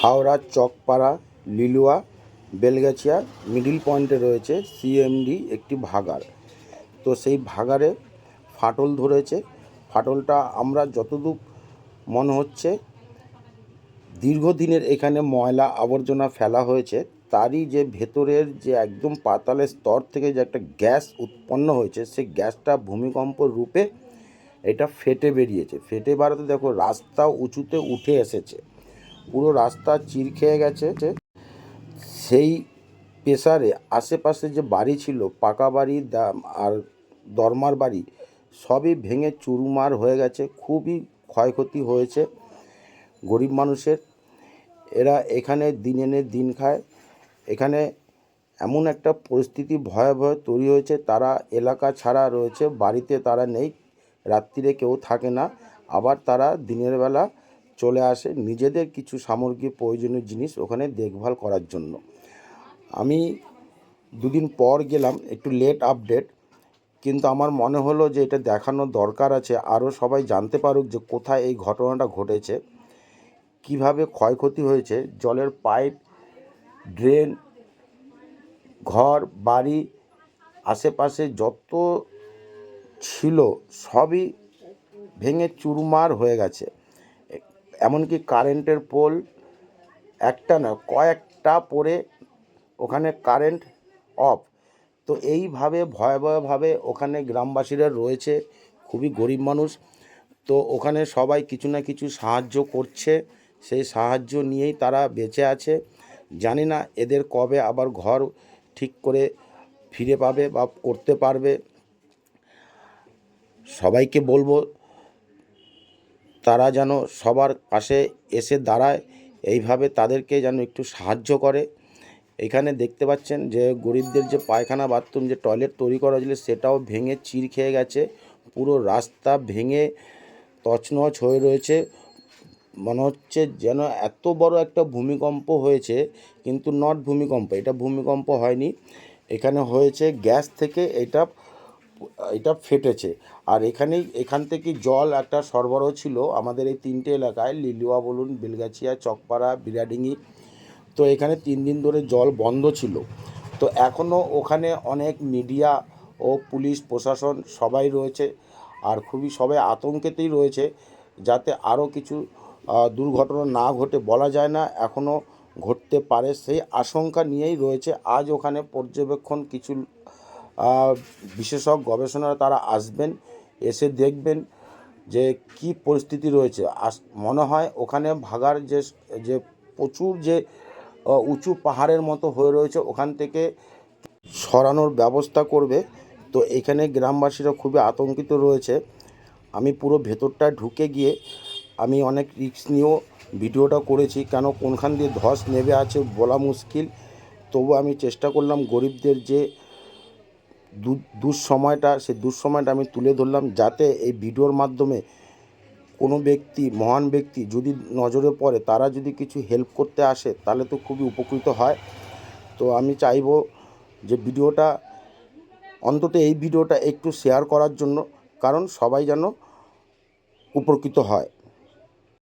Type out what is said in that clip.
Howrah, Chakpara, Liluah, Belgachia, middle পয়েন্টে রয়েছে CMD একটি ভাগার তো সেই ভাগারে ফাটল ধরেছে। ফাটলটা আমরা যতদূর মনে হচ্ছে, দীর্ঘদিনের এখানে ময়লা আবর্জনা ফেলা হয়েছে। তারই যে ভেতরের যে একদম পাতালের স্তর থেকে যে একটা গ্যাস উৎপন্ন হয়েছে, সেই গ্যাসটা ভূমিকম্প রূপে এটা ফেটে বেরিয়েছে। ফেটে বেরোতে দেখো, রাস্তা উঁচুতে উঠে এসেছে। পুরো রাস্তা চির খেয়ে গেছে। সেই প্রেসারে আশেপাশে যে বাড়ি ছিল, পাকা বাড়ি আর দরমার বাড়ি, সবই ভেঙে চুরমার হয়ে গেছে। খুবই ক্ষয়ক্ষতি হয়েছে গরিব মানুষের। এরা এখানে দিন এনে দিন খায়। এখানে এমন একটা পরিস্থিতি ভয়াবহ তৈরি হয়েছে। তারা এলাকা ছাড়া রয়েছে, বাড়িতে তারা নেই, রাত্রিরে কেউ থাকে না। আবার তারা দিনের বেলা চলে আসে নিজেদের কিছু সামগ্রিক প্রয়োজনীয় জিনিস ওখানে দেখভাল করার জন্য। আমি দুদিন পর গেলাম, একটু লেট আপডেট কিন্তু আমার মনে হলো যে এটা দেখানো দরকার আছে। আরও সবাই জানতে পারুক যে কোথায় এই ঘটনাটা ঘটেছে, কীভাবে ক্ষয়ক্ষতি হয়েছে, জলের পাইপ ড্রেন ঘর, বাড়ি, আশেপাশে যত ছিল সবই ভেঙে চুরমার হয়ে গেছে। এমনকি কারেন্টের পোল একটা না কয়েকটা পড়ে ওখানে কারেন্ট অফ। তো এইভাবে ভয়াবহভাবে ওখানে গ্রামবাসীরা রয়েছে, খুবই গরিব মানুষ। তো ওখানে সবাই কিছু না কিছু সাহায্য করছে, সেই সাহায্য নিয়েই তারা বেঁচে আছে। জানি না এদের কবে আবার ঘর ঠিক করে ফিরে পাবে বা করতে পারবে। সবাইকে বলব তারা যেন সবার পাশে এসে দাঁড়ায়, এইভাবে তাদেরকে যেন একটু সাহায্য করে। এখানে দেখতে পাচ্ছেন যে গরিবদের যে পায়খানা, বাথরুম, যে টয়লেট তৈরি করা হয়েছিল, সেটাও ভেঙে চির খেয়ে গেছে। পুরো রাস্তা ভেঙে তছনছ হয়ে রয়েছে। মনে হচ্ছে যেন এত বড় একটা ভূমিকম্প হয়েছে, কিন্তু নট ভূমিকম্প, এটা ভূমিকম্প হয়নি। এখানে হয়েছে গ্যাস থেকে এটা এটা ফেটেছে। আর এখানেই এখান থেকে জল একটা সরবরাহ ছিল আমাদের এই তিনটে এলাকায়, লিলুয়া বলুন, বেলগাছিয়া, চকপাড়া বিরাডিঙ্গি তো এখানে তিন দিন ধরে জল বন্ধ ছিল। তো এখনও ওখানে অনেক মিডিয়া ও পুলিশ, প্রশাসন সবাই রয়েছে আর খুবই সবাই আতঙ্কেতেই রয়েছে যাতে আরও কিছু দুর্ঘটনা না ঘটে বলা যায় না এখনও ঘটতে পারে সেই আশঙ্কা নিয়েই রয়েছে। আজ ওখানে পর্যবেক্ষণ কিছু বিশেষজ্ঞ গবেষণারা তারা আসবেন, এসে দেখবেন যে কি পরিস্থিতি রয়েছে। আস, মনে হয় ওখানে ভাগার যে যে প্রচুর যে উঁচু পাহাড়ের মতো হয়ে রয়েছে, ওখান থেকে সরানোর ব্যবস্থা করবে। তো এখানে গ্রামবাসীরা খুবই আতঙ্কিত রয়েছে। আমি পুরো ভেতরটা ঢুকে গিয়ে আমি অনেক রিস্ক নিয়েও ভিডিওটা করেছি, কেন কোনখান দিয়ে ধস নেবে আছে বলা মুশকিল। তবু আমি চেষ্টা করলাম গরিবদের যে দুঃসময়টা, সেই দুঃসময়টা আমি তুলে ধরলাম যাতে এই ভিডিওর মাধ্যমে কোনো ব্যক্তি, মহান ব্যক্তি যদি নজরে পড়ে, তারা যদি কিছু হেল্প করতে আসে, তাহলে তো খুবই উপকৃত হয়। তো আমি চাইব যে ভিডিওটা, অন্তত এই ভিডিওটা একটু শেয়ার করার জন্য, কারণ সবাই যেন উপকৃত হয়।